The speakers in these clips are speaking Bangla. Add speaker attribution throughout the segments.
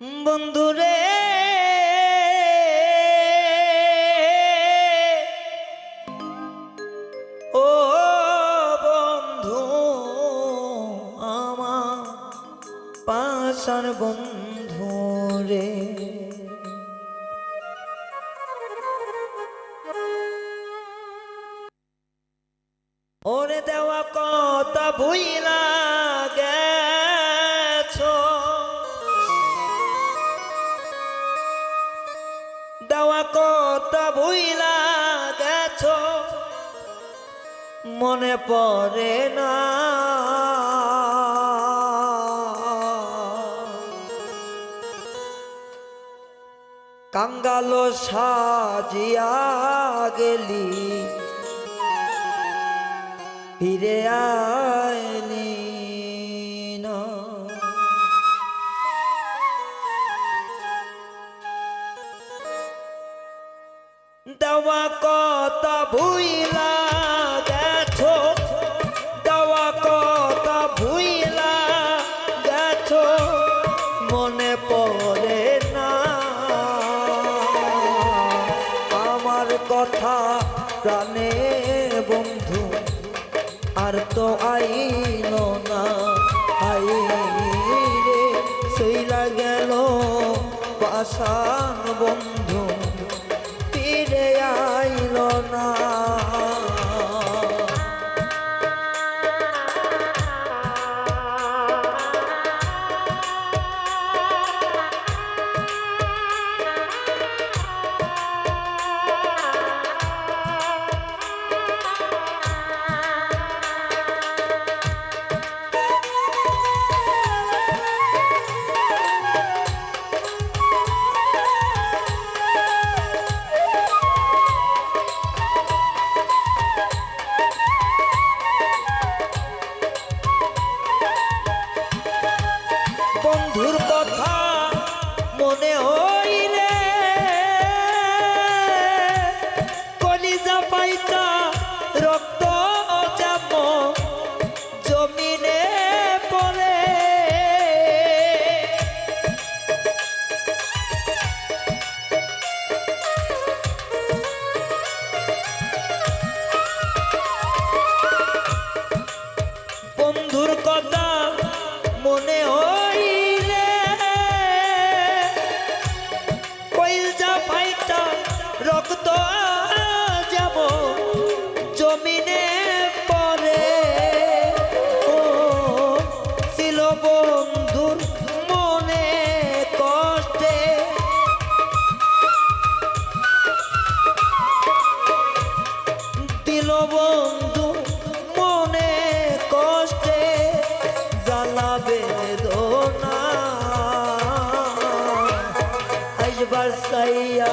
Speaker 1: বন্ধুরে। ও বন্ধু আমার পাশার বন্ধু রে ওরে দেওয়া কথা ভুইলা মনে পড়ে না। কাঙ্গালো সাজিয়া গেলি ফিরে আয়নি দেওয়া কথা ভুইলা কথা প্রাণে বন্ধু আর তো আইল না। আই রে সইলা গেল পাশান বন্ধু। বন্ধুর মনে কষ্টে। দিল বন্ধু মনে কষ্টে জ্বালাবে দোনা আইবার সাইয়া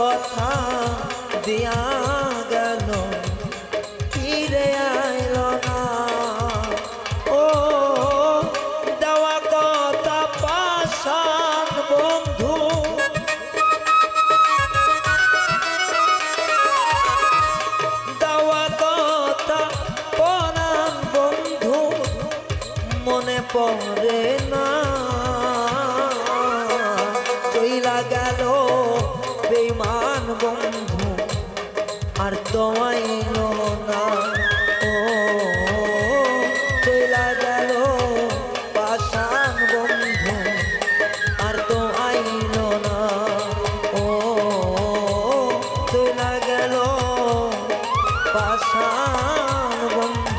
Speaker 1: কথা দিয়া গেল। ফিরে আইল না। ও, দেওয়া কথা পাশান বন্ধু। দেওয়া কথা পরাণ বন্ধু। মনে পড়ে না। পাশান বন্ধু।